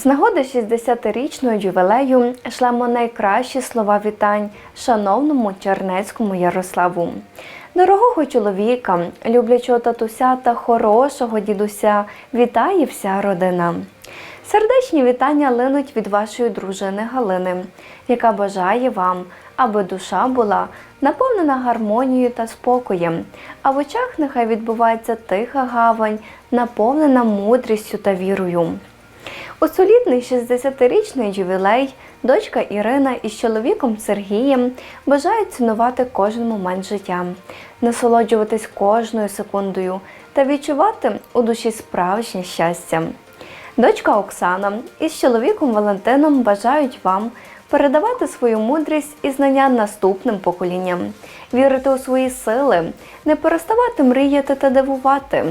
З нагоди 60-річного ювілею шлемо найкращі слова вітань шановному Чернецькому Ярославу. Дорогого чоловіка, люблячого татуся та хорошого дідуся, вітає вся родина. Сердечні вітання линуть від вашої дружини Галини, яка бажає вам, аби душа була наповнена гармонією та спокоєм, а в очах нехай відбувається тиха гавань, наповнена мудрістю та вірою. У солідний 60-річний ювілей дочка Ірина із чоловіком Сергієм бажають цінувати кожен момент життя, насолоджуватись кожною секундою та відчувати у душі справжнє щастя. Дочка Оксана із чоловіком Валентином бажають вам передавати свою мудрість і знання наступним поколінням, вірити у свої сили, не переставати мріяти та дивувати.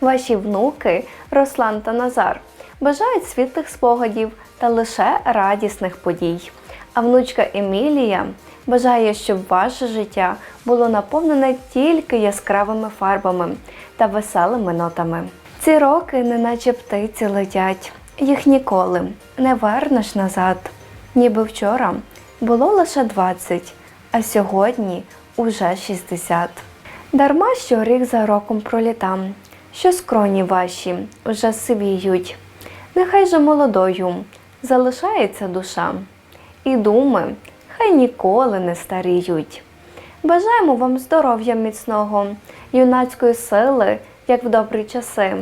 Ваші внуки Руслан та Назар бажають світлих спогадів та лише радісних подій. А внучка Емілія бажає, щоб ваше життя було наповнене тільки яскравими фарбами та веселими нотами. Ці роки, неначе птиці летять, їх ніколи не вернеш назад. Ніби вчора було лише 20, а сьогодні уже 60. Дарма що рік за роком пролітам, що скроні ваші вже сивіють. Нехай же молодою залишається душа, і думи хай ніколи не старіють. Бажаємо вам здоров'я міцного, юнацької сили, як в добрі часи,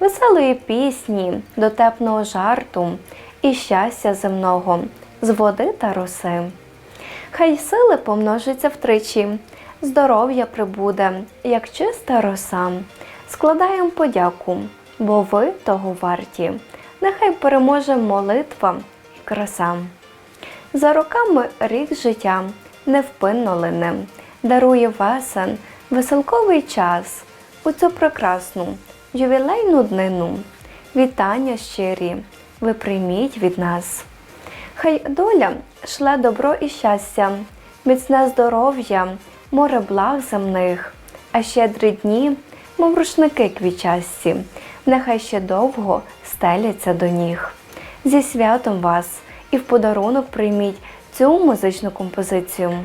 веселої пісні, дотепного жарту і щастя земного з води та роси. Хай сили помножаться втричі, здоров'я прибуде, як чиста роса. Складаємо подяку, бо ви того варті. Нехай переможе молитва і краса. За роками рік життя невпинно лине, дарує весен, веселковий час у цю прекрасну ювілейну днину. Вітання щирі, ви прийміть від нас. Хай доля шле добро і щастя, міцне здоров'я, море благ земних, а щедрі дні, мов рушники квічасті, нехай ще довго стеляться до ніг. Зі святом вас і в подарунок прийміть цю музичну композицію.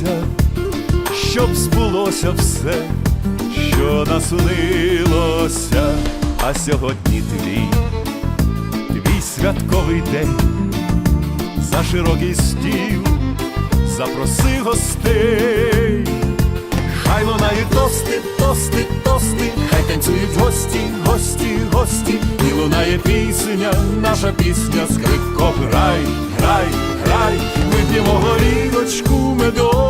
любилося, щоб збулося все, що наснилося, а сьогодні твій, твій святковий день. За широкий стіл, запроси гостей, хай лунають тости, тости, тости, хай танцюють гості, гості, гості, і лунає пісня, наша пісня, скрипко, грай, грай, грай, вип'ємо горілочку медову за